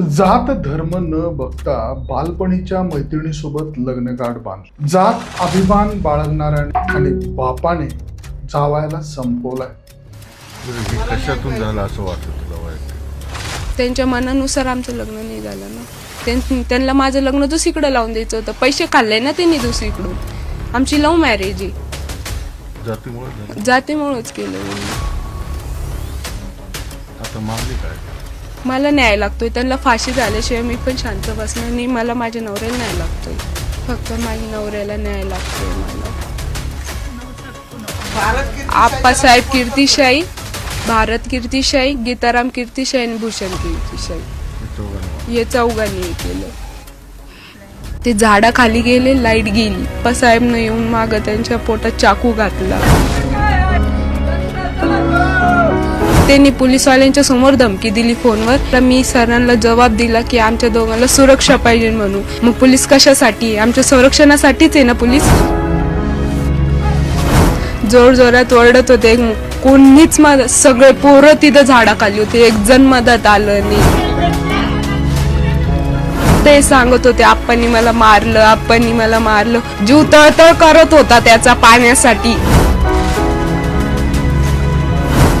जात धर्म न बघता बालपणीच्या मैत्रिणीसोबत लग्नगाठ बांध. जात अभिमान बाळगणाऱ्या आणि बापाने जावायला संपवलाय. कशातून झालं असं वाटतं तुला त्यांच्या मनानुसार आमचं लग्न नाही झालं ना. त्यां- त्यांना माझं लग्न दुसरीकडे लावून द्यायचं होतं. पैसे खाल्ले ना त्यांनी दुसरीकडून. आमची लव्ह मॅरेज आहे. जातीमुळेच केलं त्यांनी. आता मागणी काय? मला न्याय लागतोय. त्यांना फाशी झाल्याशिवाय मी पण शांत बसणार नाही. मला माझ्या नवऱ्याला न्याय लागतोय. फक्त माझ्या नवऱ्याला न्याय लागतोय मला. आप्पासाहेब कीर्तिशाही भारत कीर्तिशाही गीताराम कीर्तिशाही आणि भूषण कीर्तिशाही. हे चौघांनी हे चौघांनी केलं. ते झाडाखाली गेले लाइट गेली. पसाहेबनं येऊन मागं त्यांच्या पोटात चाकू घातला. त्यांनी पोलीसवाल्यांच्या समोर धमकी दिली फोनवर. तर मी सरांना जबाब दिला की आमच्या दोघांना सुरक्षा पाहिजे म्हणून. मग पोलीस कशासाठी? आमच्या संरक्षणासाठीच आहे ना पोलीस? जोर जोरात ओरडत होते. कोणीच मदत सगळे पोरं तिथं झाडाखाली होते. एक जण मदत आलं नाही. ते सांगत होते आप्पांनी मला मारलं आप्पांनी मला मारलं. जीव तळतळ करत होता त्याचा पाण्यासाठी.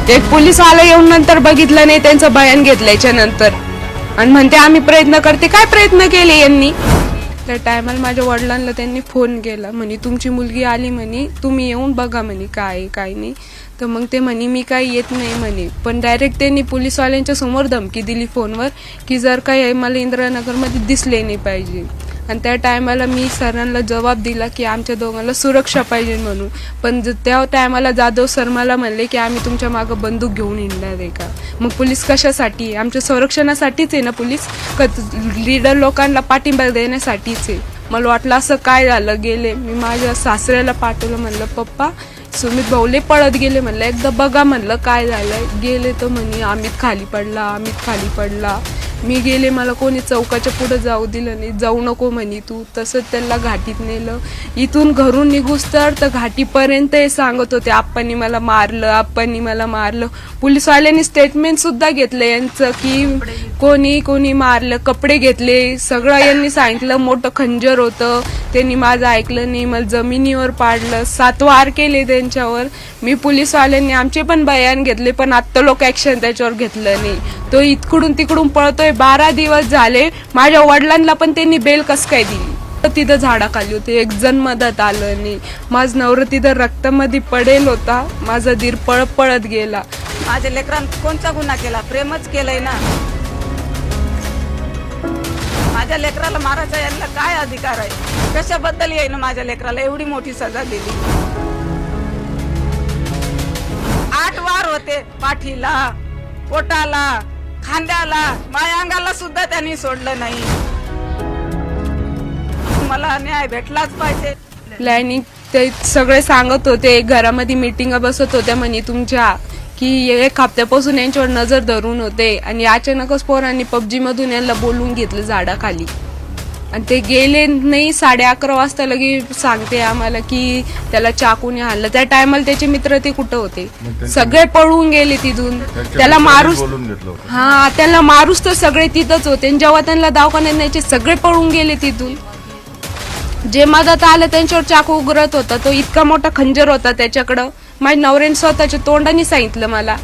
ते पोलीस येऊन नंतर बघितलं नाही त्यांचं बयान घेतल्याच्या नंतर आणि म्हणते आम्ही प्रयत्न करते. काय प्रयत्न केले यांनी? त्या टायमाला माझ्या वडिलांना त्यांनी फोन केला म्हणे तुमची मुलगी आली म्हणे तुम्ही येऊन बघा म्हणे काय काय नाही. तर मग ते म्हणे मी काही येत नाही म्हणे. पण डायरेक्ट त्यांनी पोलीसवाल्यांच्या समोर धमकी दिली फोनवर की जर काही मला इंदिरानगरमध्ये दिसले नाही पाहिजे. आणि त्या टायमाला मी सरांना जबाब दिला की आमच्या दोघांना सुरक्षा पाहिजे म्हणून. पण ज- त्या टायमाला जाधव सर मला म्हणले की आम्ही तुमच्या मागं बंदूक घेऊन येणार आहे का? मग पोलीस कशासाठी? आमच्या संरक्षणासाठीच आहे ना पोलीस? का लीडर लोकांना पाठिंबा देण्यासाठीच आहे? मला वाटलं असं काय झालं? गेले. मी माझ्या सासऱ्याला पाठवलं म्हणलं पप्पा सुमित भाऊले पळत गेले. म्हणलं एकदा बघा. म्हणलं काय झालं गेले तर म्हणे अमित खाली पडला अमित खाली पडला. मी गेले मला कोणी चौकाच्या पुढं जाऊ दिलं नाही. जाऊ नको म्हणे तू. तसंच त्यांना घाटीत नेलं. इथून घरून निघूस तर तर घाटीपर्यंत हे सांगत होते आप्पांनी मला मारलं आप्पांनी मला मारलं. पोलीसवाल्यांनी स्टेटमेंट सुद्धा घेतलं यांचं की कोणी कोणी मारलं कपडे घेतले सगळं यांनी सांगितलं मोठं खंजर होतं. त्यांनी माझं ऐकलं नाही मला जमिनीवर पाडलं सातवार केले त्यांच्यावर. मी पोलीसवाल्यांनी आमचे पण बयान घेतले पण आत्ता लोक ॲक्शन त्याच्यावर घेतलं नाही. तो इकडून तिकडून पळतोय बारा दिवस झाले. माझ्या वडिलांना पण त्यांनी बेल कस काय दिली? तर तिथं झाडाखाली होते एक जण मदत आलं नाही. माझ नवरं तिथं रक्तामध्ये पडेल होता. माझा धीर पळत पळत गेला. माझ्या लेकरांना कोणता गुन्हा केला? प्रेमच केलंय ना. माझ्या लेकराला मारायचा यांना काय अधिकार आहे? कशाबद्दल येईन माझ्या लेकराला? एवढी मोठी सजा दिली. आठ वार होते पाठीला पोटाला खांद्याला माया अंगाला सुद्धा त्यांनी सोडलं नाही. मला न्याय भेटलाच पाहिजे. लाईनी ते सगळे सांगत होते घरामध्ये मीटिंग बसत होत्या म्हणे तुमच्या. की एक हप्त्यापासून यांच्यावर नजर धरून होते आणि अचानकच पोरांनी पबजी मधून यांना बोलून घेतलं झाडाखाली. आणि ते गेले नाही साडे अकरा वाजता लगे सांगते आम्हाला की त्याला चाकूने हाणलं. त्या टायमाला त्याचे मित्र ते कुठं होते? सगळे पळून गेले तिथून. त्याला मारूस हा त्यांना मारूस तर सगळे तिथंच होते आणि जेव्हा त्यांना दवाखान्यात न्यायचे सगळे पळून गेले तिथून. जे मदत आलं त्यांच्यावर चाकू उघडत होता. तो इतका मोठा खंजर होता त्याच्याकडं. माझ्या नवऱ्याने स्वतःच्या तोंडाने सांगितलं मला.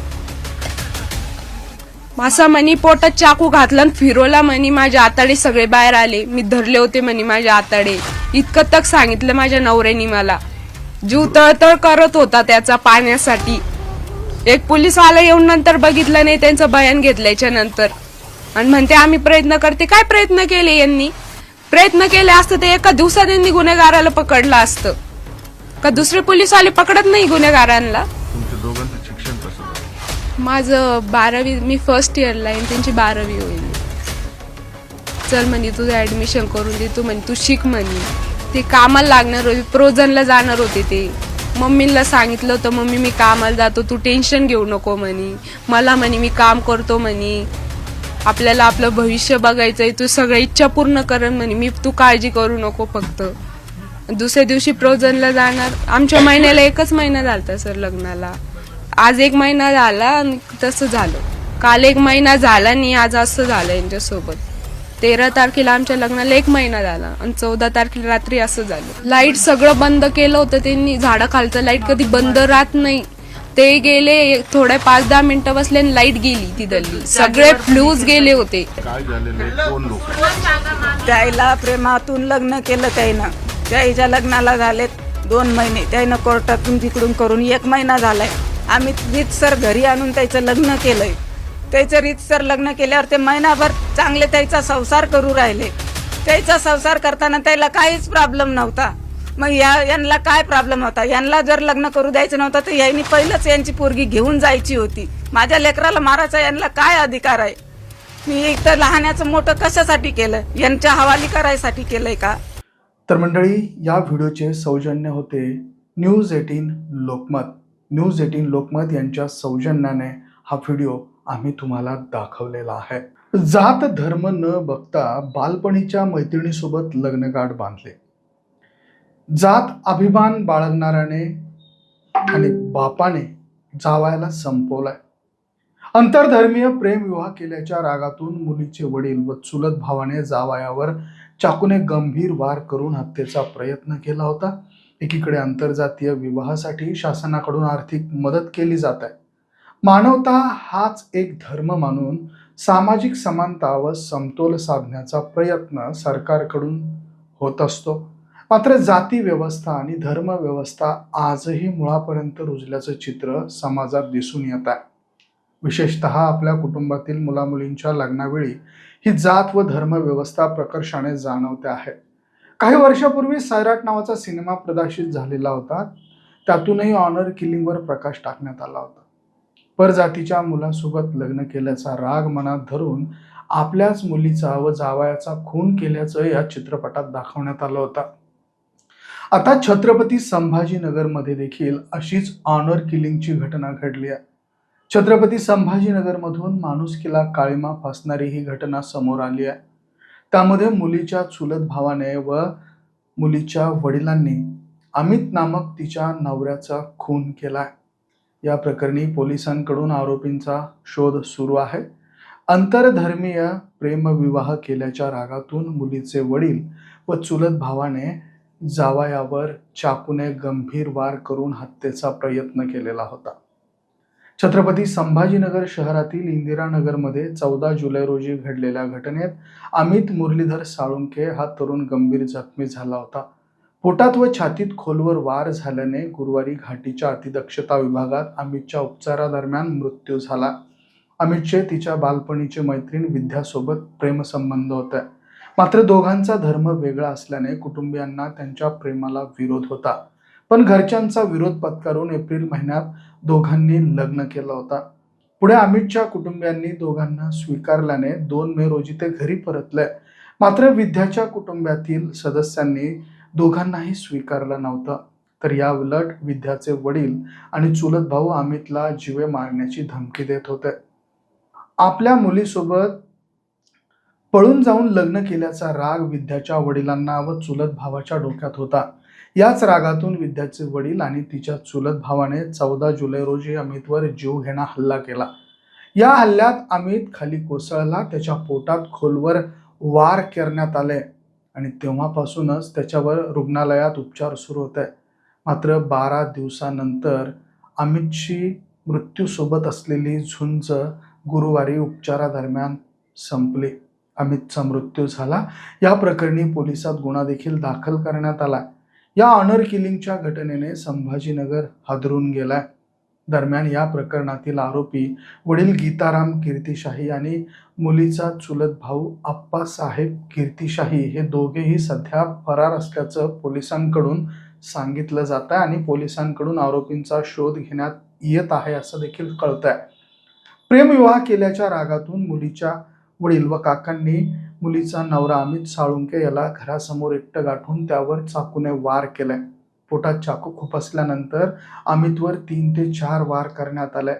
असं म्हणी पोटात चाकू घातला आणि फिरवला म्हणी माझे आताडे सगळे बाहेर आले. मी धरले होते म्हणे माझे आताडे. इतकं तक सांगितलं माझ्या नवऱ्याने मला. जीव तळतळ करत होता त्याचा पाण्यासाठी. एक पोलीस आला येऊन नंतर बघितलं नाही त्यांचं बयान घेतल्याच्या नंतर. आणि म्हणते आम्ही प्रयत्न करते. काय प्रयत्न केले यांनी? प्रयत्न केले असतं ते एका दिवसात यांनी गुन्हेगाराला पकडलं असतं. का दुसरे पोलीस आले पकडत नाही गुन्हेगारांना? तुमच्या दोघांचं शिक्षण कसं झालं? माझं बारावी मी फर्स्ट इयरला आहे आणि त्यांची बारावी होईल. चल म्हणे तुझं ऍडमिशन करून दे तू म्हणे तू शिक म्हणे. ते कामाला लागणार होते प्रोजनला जाणार होते ते. मम्मीला सांगितलं होतं मम्मी मी कामाला जातो तू टेन्शन घेऊ नको म्हणे. मला म्हणे मी काम करतो म्हणे. आपल्याला आपलं भविष्य बघायचंय तू सगळ्या इच्छा पूर्ण करण म्हणे. मी तू काळजी करू नको फक्त. दुसऱ्या दिवशी प्रोजनला जाणार. आमच्या महिन्याला एकच महिना झालता सर लग्नाला. आज एक महिना झाला आणि तसं झालं. काल एक महिना झाला नाही आज असं झालं यांच्यासोबत. तेरा तारखेला आमच्या लग्नाला एक महिना झाला आणि चौदा तारखेला रात्री असं झालं. लाइट सगळं बंद केलं होतं त्यांनी. झाडाखालचं लाइट कधी बंद राहत नाही. ते गेले थोड्या पाच दहा मिनिटं बसले आणि लाइट गेली ती दल्ली सगळे फ्लूज गेले होते. त्याईला प्रेमातून लग्न केलं त्या हिच्या लग्नाला झालेत दोन महिने. त्याईनं कोर्टातून तिकडून करून एक महिना झालाय. आम्ही रीतसर घरी आणून त्याचं लग्न केलंय. त्याचं रीतसर लग्न केल्यावर ते महिनाभर चांगले त्याचा संसार करू राहिले. त्याचा संसार करताना त्याला काहीच प्रॉब्लेम नव्हता. मग या यांना काय प्रॉब्लेम होता? यांना जर लग्न करू द्यायचं नव्हतं तर यांनी पहिलंच यांची पोरगी घेऊन जायची होती. माझ्या लेकराला मारायचा यांना काय अधिकार आहे? मी एक तर लहानाचं मोठं कशासाठी केलं? यांच्या हवाली करायसाठी केलंय का? तर मंडळी या व्हिडिओचे सौजन्य होते news eighteen Lokmat. News eighteen Lokmat यांच्या सौजन्याने हा व्हिडिओ आम्ही तुम्हाला दाखवलेला आहे. जात धर्म न बघता बालपणीच्या मैत्रिणीसोबत लग्नगाठ बांधले. जात अभिमान बाळगणाऱ्याने आणि बापाने जावायला संपवलाय. अंतरधर्मीय प्रेमविवाह केल्याच्या रागातून मुलीचे वडील व चुलत भावाने जावयावर चाकूने गंभीर वार करून हत्येचा प्रयत्न केला होता. एकीकडे आंतरजातीय विवाहासाठी शासनाकडून आर्थिक मदत केली जात आहे. मानवता हाच एक धर्म मानून सामाजिक समानता व समतोल साधण्याचा प्रयत्न सरकारकडून होत असतो. मात्र जाती व्यवस्था आणि धर्म व्यवस्था आजही मुळापर्यंत रुजल्याचं चित्र समाजात दिसून येत आहे. विशेषतः आपल्या कुटुंबातील मुलामुलींच्या लग्नावेळी ही जात व धर्मव्यवस्था प्रकर्षाने जाणवते आहे. काही वर्षापूर्वी सैराट नावाचा सिनेमा प्रदर्शित झालेला होता. त्यातूनही ऑनर किलिंगवर प्रकाश टाकण्यात आला होता. परजातीच्या मुलासोबत लग्न केल्याचा राग मनात धरून आपल्याच मुलीचा व जावयाचा खून केल्याचं या चित्रपटात दाखवण्यात आलं होतं. आता छत्रपती संभाजीनगरमध्ये देखील अशीच ऑनर किलिंगची घटना घडली आहे. छत्रपती संभाजीनगरमधून माणुसकीला काळीमा फासणारी ही घटना समोर आली आहे. त्यामध्ये मुलीच्या चुलत भावाने व मुलीच्या वडिलांनी अमित नामक तिच्या नवऱ्याचा खून केला आहे. या प्रकरणी पोलिसांकडून आरोपींचा शोध सुरू आहे. आंतरधर्मीय प्रेमविवाह केल्याच्या रागातून मुलीचे वडील व चुलत भावाने जावायावर चाकूने गंभीर वार करून हत्येचा प्रयत्न केलेला होता. छत्रपती संभाजीनगर शहरातील इंदिरानगरमध्ये चौदा जुलै रोजी घडलेल्या घटनेत अमित मुरलीधर साळुंखे हा तरुण गंभीर जखमी झाला होता. पोटात व छातीत खोलवर वार झाल्याने गुरुवारी घाटीच्या अतिदक्षता विभागात अमितच्या उपचारादरम्यान मृत्यू झाला. अमितचे तिच्या बालपणीचे मैत्रीण विद्यासोबत प्रेमसंबंध होते. मात्र दोघांचा धर्म वेगळा असल्याने कुटुंबियांना त्यांच्या प्रेमाला विरोध होता. पण घरच्यांचा विरोध पत्करून एप्रिल महिन्यात दोघांनी लग्न केलं होता. पुढे अमितच्या कुटुंबियांनी दोघांना स्वीकारल्याने दोन मे रोजी ते घरी परतले. मात्र विद्याच्या कुटुंबातील सदस्यांनी दोघांनाही स्वीकारलं नव्हतं. तर या उलट विद्याचे वडील आणि चुलत भाऊ अमितला जीवे मारण्याची धमकी देत होते. आपल्या मुलीसोबत पळून जाऊन लग्न केल्याचा राग विद्याच्या वडिलांना व चुलत भावाच्या डोक्यात होता. याच रागातून विद्याचे वडील आणि तिच्या चुलत भावाने चौदा जुलै रोजी अमितवर जीवघेणा हल्ला केला. या हल्ल्यात अमित खाली कोसळला त्याच्या पोटात खोलवर वार करण्यात आले आणि तेव्हापासूनच त्याच्यावर रुग्णालयात उपचार सुरू होते. मात्र बारा दिवसानंतर अमितची मृत्यूसोबत असलेली झुंज गुरुवारी उपचारादरम्यान संपली. अमितचा मृत्यू झाला. या प्रकरणी पोलिसात गुन्हा देखील दाखल करण्यात आला. या ऑनर किलिंगच्या घटनेने संभाजीनगर हादरून गेलाय. दरम्यान या प्रकरणातील आरोपी वडील गीताराम कीर्तिशाही आणि मुलीचा चुलत भाऊ आप्पासाहेब कीर्तिशाही हे दोघेही सध्या फरार असल्याचं पोलिसांकडून सांगितलं जात आहे आणि पोलिसांकडून आरोपींचा शोध घेण्यात येत आहे असं देखील कळत आहे प्रेमविवाह केल्याच्या रागातून मुलीच्या वडील व काकांनी मुलीचा नवरा अमित साळुंके याला घरासमोर एकटं गाठून त्यावर चाकूने वार केलाय. पोटात चाकू खुपसल्यानंतर अमितवर तीन ते चार वार करण्यात आलाय.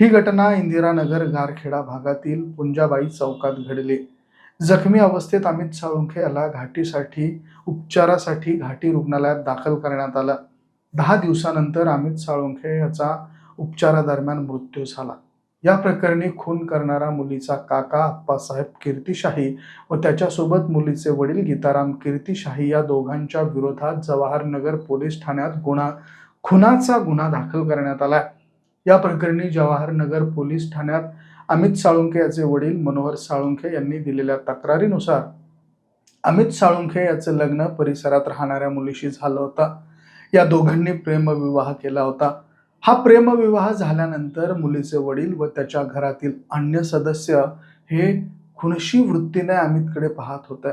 ही घटना इंदिरानगर गारखेडा भागातील पुंजाबाई चौकात घडली. जखमी अवस्थेत अमित साळुंखे याला घाटीसाठी उपचारासाठी घाटी रुग्णालयात दाखल करण्यात आलं. दहा दिवसानंतर अमित साळुंखे याचा उपचारादरम्यान मृत्यू झाला. या प्रकरणी खून करणारा मुलीचा काका आप्पासाहेब कीर्तिशाही व त्याच्यासोबत मुलीचे वडील गीताराम कीर्तिशाही या दोघांच्या विरोधात जवाहरनगर पोलीस ठाण्यात गुन्हा खुनाचा गुन्हा दाखल करण्यात आला या प्रकरणी जवाहरनगर पोलीस ठाण्यात अमित साळुंखे याचे वडील मनोहर साळुंखे यांनी दिलेल्या तक्रारीनुसार अमित साळुंखे याचं लग्न परिसरात राहणाऱ्या मुलीशी झालं होतं. या दोघांनी प्रेमविवाह केला होता. हा प्रेमविवाह झाल्यानंतर मुलीचे वडील व त्याच्या घरातील अन्य सदस्य हे खुनशी वृत्तीने अमितकडे पाहत होते.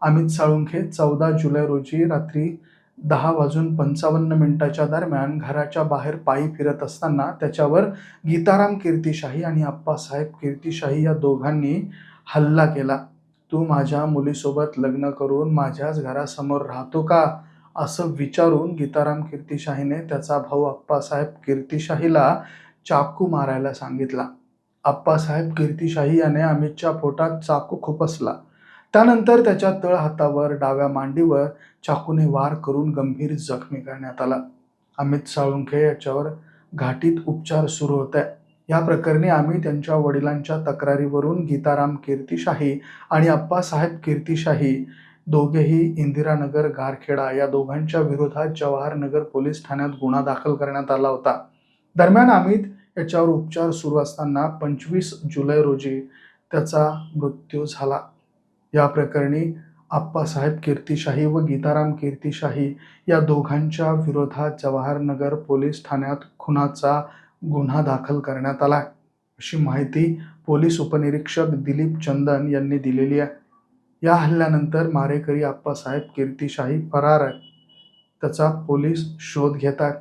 अमित साळुंखे चौदा जुलै रोजी रात्री दहा वाजून पंचावन्न मिनिटाच्या दरम्यान घराच्या बाहेर पायी फिरत असताना त्याच्यावर गीताराम कीर्तिशाही आणि आप्पासाहेब कीर्तिशाही या दोघांनी हल्ला केला. तू माझ्या मुलीसोबत लग्न करून माझ्याच घरासमोर राहतो का? असं विचारून गीताराम कीर्तिशाहीने त्याचा भाऊ आप्पासाहेब कीर्तिशाहीला चाकू मारायला सांगितला. आप्पासाहेब कीर्तिशाही याने अमितच्या पोटात चाकू खुपसला. त्यानंतर त्याच्या तळ हातावर डाव्या मांडीवर चाकूने वार करून गंभीर जखमी करण्यात आला. अमित साळुंखे याच्यावर घाटीत उपचार सुरू होते या प्रकरणी आम्ही त्यांच्या वडिलांच्या तक्रारीवरून गीताराम कीर्तिशाही आणि आप्पासाहेब कीर्तिशाही दोघेही इंदिरानगर गारखेडा या दोघांच्या विरोधात जवाहरनगर पोलीस ठाण्यात गुन्हा दाखल करण्यात आला होता. दरम्यान अमित याच्यावर उपचार सुरू असताना पंचवीस जुलै रोजी त्याचा मृत्यू झाला. या प्रकरणी आप्पासाहेब कीर्तिशाही व गीताराम कीर्तिशाही या दोघांच्या विरोधात जवाहरनगर पोलीस ठाण्यात खुनाचा गुन्हा दाखल करण्यात आला अशी माहिती पोलीस उपनिरीक्षक दिलीप चंदन यांनी दिलेली आहे. या हल्ल्यानंतर मारेकरी आप्पासाहेब कीर्तिशाही फरार आहे त्याचा पोलीस शोध घेत आहे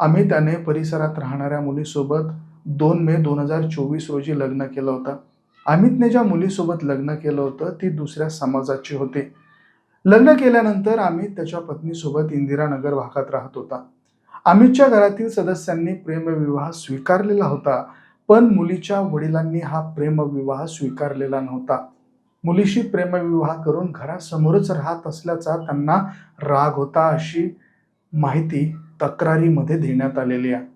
आम्ही त्याने परिसरात राहणाऱ्या मुलीसोबत दोन मे दोन हजार चोवीस रोजी लग्न केलं होतं. अमितने ज्या मुलीसोबत लग्न केलं होतं ती दुसऱ्या समाजाची होती. लग्न केल्यानंतर अमित त्याच्या पत्नीसोबत इंदिरानगर भागात राहत होता. अमितच्या घरातील सदस्यांनी प्रेमविवाह स्वीकारलेला होता पण मुलीच्या वडिलांनी हा प्रेमविवाह स्वीकारलेला नव्हता. मुलीशी प्रेमविवाह करून घरासमोरच राहत असल्याचा त्यांना राग होता अशी माहिती तक्रारीमध्ये देण्यात आलेली आहे.